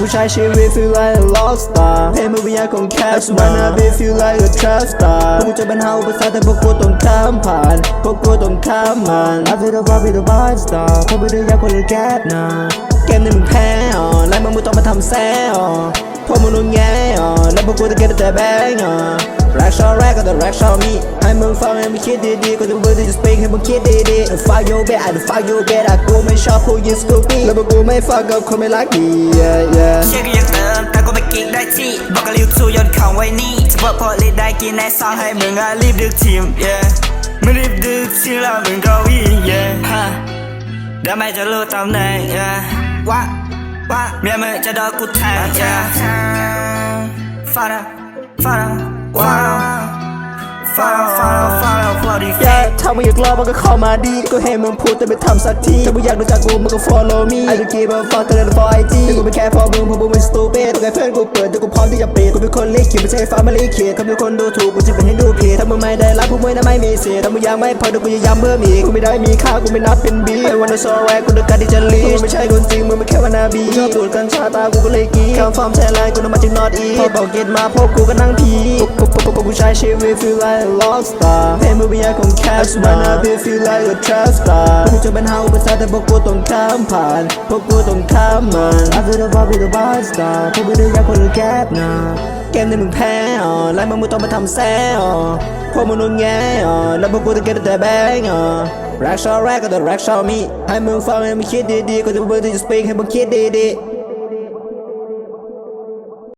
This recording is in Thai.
ผู้ชายชีวิต feel like a rock star เพลงมือวิญญาณของแคสมานาบี feel like a trap star พวกกูจะเป็นเฮาภาษาแต่พวกกูต้องข้ามผ่าน พวกกูต้องข้ามมัน I feel the vibe with the vibe star พวกมึงเดิยากกว่าเลยแก๊ปนะเกมนี้มึงแพ้อ่อและมึงมึงต้องมาทำแซ่อ่อพวกมึงต้องแง่อ่อและพวกกูจะเก็บแต่แบงอ่อ รักชอบแรกก็ต้องรักชอบมีให้มึงฟังให้มึงคิดดีๆก็จะเบื่อที่จะ speak ให้มึงคิดดีๆ fuck you bad I don't fuck you bad อะกูไม่ชอบผู้หญิง stupid แล้วพวกกูไม่ฟังกับคนไม่รักดี yeah yeah เชื่อก็ยังเติมแต่ก็ไม่กิ๊กได้ที่บอกกับลิวทูยนต์ขังไว้นี่จะเฉพาะพอลิได้กินในซองให้มึงอะรีบดึกทีม yeah ไมึงรีบดึกทีมแล้วมึงก็วิ่ง yeah ฮะเดี๋ยวไม่จะรู้ตำแหน่ง yeah ว่าว่าเมียมึงจะโดนกูแทง yeah ฟาดฟาดา ว้าวฟาดาฟาดาฟาดาฟาดา yeah ถ้ามึงอยากรอมันก็เข้ามาดีก็ให้มึงพูดแต่ไม่ทำสักทีถ้ามึงอยากรู้จักกูมึงก็ follow me I don't give a fuck ก็เลย for IG แต่กูไม่แค่พอมึงเพราะมึงไม่ stupid ตัวไงเพื่อนกูเปิดแต่กูพร้อมที่จะปิดกูเป็นคนเล็กขีดไม่ใช่ฟ้ามาลีเขียดทำให้คนดูถูกกูจะเป็นให้ดูผิดถ้ามึงไม่ได้รักพวกมึงน่ะไม่มีเสียถ้ามึงยังไม่พอเดี๋ยวกูจะย้ำเพิ่มอีกกูไม่ได้มีค่ากูไม่นับเป็นบีไอ้วันนั้นซอแวกกูเดือดการที่จะลีมึงไม่ใช่คนจริงมึงไม่แค่วันนาบีชอบดูดกัญชาตากูก็เลยกีคำฟอร์มแทนไลน์กูนำมาจากนอตอีพอบอกเกตมาพวกกูก็นั่งพีพวกพวกพวกพวกผู้ชายชีวิต feel like a rock star เพลงมือวิญญาณของแคสมา wanna be feel like a trap star พวกกูจะเป็นเฮาภาษาแต่พวกกูต้องข้ามผ่านพวกกูต้องข้ามมัน I feel the vibe with the vibe star พวกกูได้ยาคนละแก๊ปนะเกมนี้มึงแพ้อ่อและมึงมึงต้องมาทำแซ่อ่อพวกมึงต้องแง่อ่อแล้วพวกกูจะ get แต่แบงอ่อรักชอบแรกก็ต้องรักชอบมีให้มึงฟังให้มึงคิดดีๆก็จะเบื่อที่จะ speak ให้มึงคิดดีๆ